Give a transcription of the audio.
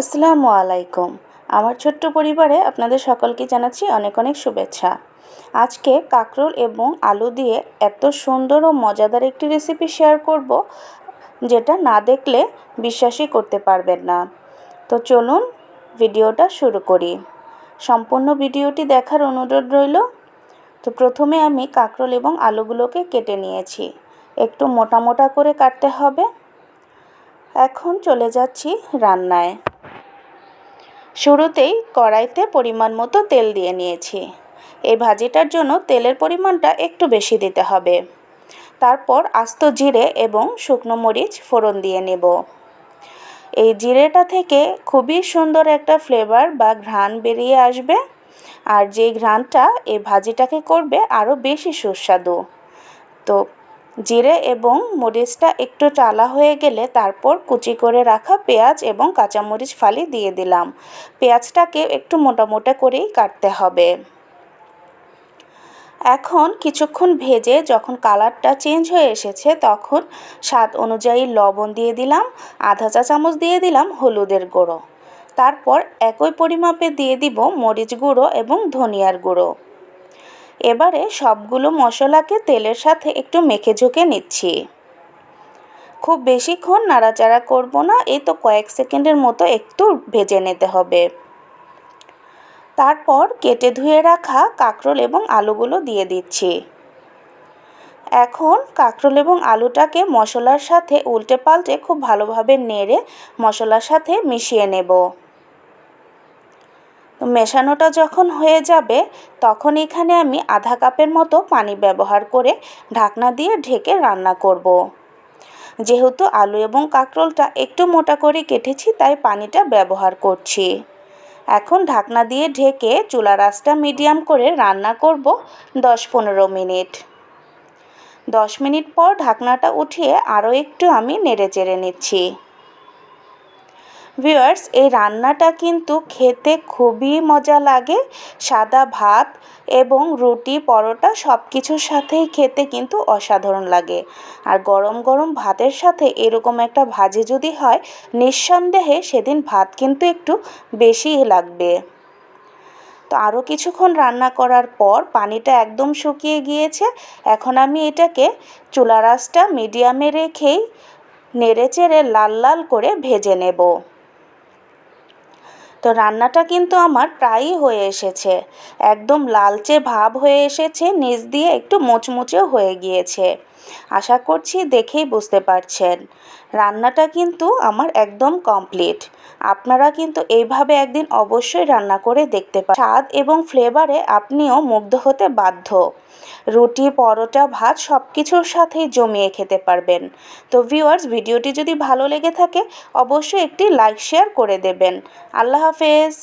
আসসালামু আলাইকুম। আমার ছোট্ট পরিবারে আপনাদের সকলকে জানাচ্ছি অনেক অনেক শুভেচ্ছা। আজকে কাঁকরোল এবং আলু দিয়ে এত সুন্দর ও মজাদার একটি রেসিপি শেয়ার করব, যেটা না দেখলে বিশ্বাসই করতে পারবেন না। তো চলুন ভিডিওটা শুরু করি। সম্পূর্ণ ভিডিওটি দেখার অনুরোধ রইল। তো প্রথমে আমি কাঁকরোল এবং আলুগুলোকে কেটে নিয়েছি। একটু মোটা মোটা করে কাটতে হবে। এখন চলে যাচ্ছি রান্নায়। শুরুতেই কড়াইতে পরিমাণ মতো তেল দিয়ে নিয়েছি। এই ভাজিটার জন্য তেলের পরিমাণটা একটু বেশি দিতে হবে। তারপর আস্ত জিরে এবং শুকনো মরিচ ফোড়ন দিয়ে নেব। এই জিরেটা থেকে খুবই সুন্দর একটা ফ্লেভার বা ঘ্রাণ বেরিয়ে আসবে আর যে ঘ্রাণটা এই ভাজিটাকে করবে আরও বেশি সুস্বাদু। তো জিরে এবং মরিচটা একটু টালা হয়ে গেলে তারপর কুচি করে রাখা পেঁয়াজ এবং কাঁচামরিচ ফালি দিয়ে দিলাম। পেঁয়াজটাকে একটু মোটা মোটা করেই কাটতে হবে। এখন কিছুক্ষণ ভেজে যখন কালারটা চেঞ্জ হয়ে এসেছে তখন স্বাদ অনুযায়ী লবণ দিয়ে দিলাম, আধা চা চামচ দিয়ে দিলাম হলুদের গুঁড়ো। তারপর একই পরিমাপে দিয়ে দিব মরিচ গুঁড়ো এবং ধনিয়ার গুঁড়ো। এবারে সবগুলো মশলাকে তেলের সাথে একটু মেখে ঝুঁকে নিচ্ছি। খুব বেশিক্ষণ নাড়াচাড়া করব না, এই তো কয়েক সেকেন্ডের মতো একটু ভেজে নিতে হবে। তারপর কেটে ধুয়ে রাখা কাঁকরোল এবং আলুগুলো দিয়ে দিচ্ছি। এখন কাঁকরোল এবং আলুটাকে মশলার সাথে উল্টে পাল্টে খুব ভালোভাবে নেড়ে মশলার সাথে মিশিয়ে নেব। তো মেশানোটা যখন হয়ে যাবে, তখন এখানে আমি আধা কাপের মতো পানি ব্যবহার করে ঢাকনা দিয়ে ঢেকে রান্না করব। যেহেতু আলু এবং কাঁকরোলটা একটু মোটা করে কেটেছি, তাই পানিটা ব্যবহার করছি। এখন ঢাকনা দিয়ে ঢেকে চুলা রাসটা মিডিয়াম করে রান্না করব দশ পনেরো মিনিট। দশ মিনিট পর ঢাকনাটা উঠিয়ে আরও একটু আমি নেড়ে চেড়ে নিচ্ছি। ভিউয়ার্স এই রান্নাটা কিন্তু খেতে খুবই মজা লাগে। সাদা ভাত এবং রুটি, পরোটা সব কিছুর সাথেই খেতে কিন্তু অসাধারণ লাগে। আর গরম গরম ভাতের সাথে এরকম একটা ভাজি যদি হয়, নিঃসন্দেহে সেদিন ভাত কিন্তু একটু বেশিই লাগবে। তো আরও কিছুক্ষণ রান্না করার পর পানিটা একদম শুকিয়ে গিয়েছে। এখন আমি এটাকে চুলা রাসটা মিডিয়ামে রেখেই নেড়ে চেড়ে লাল লাল করে ভেজে নেব। তো রান্নাটা কিন্তু আমার প্রায়ই হয়ে এসেছে। একদম লালচে ভাব হয়ে এসেছে, নিচ দিয়ে একটু মুচমুচেও হয়ে গিয়েছে। আশা করছি দেখেই বুঝতে পারছেন। রান্নাটা কিন্তু আমার একদম কমপ্লিট আপনারা কিন্তু এইভাবে একদিন অবশ্যই রান্না করে দেখতে পারেন স্বাদ এবং ফ্লেভারে আপনিও মুগ্ধ হতে বাধ্য। রুটি, পরোটা, ভাত সব কিছুর সাথেই জমিয়ে খেতে পারবেন। তো ভিউয়ার্স ভিডিওটি যদি ভালো লেগে থাকে, অবশ্যই একটি লাইক শেয়ার করে দেবেন। আল্লাহ হাফেজ!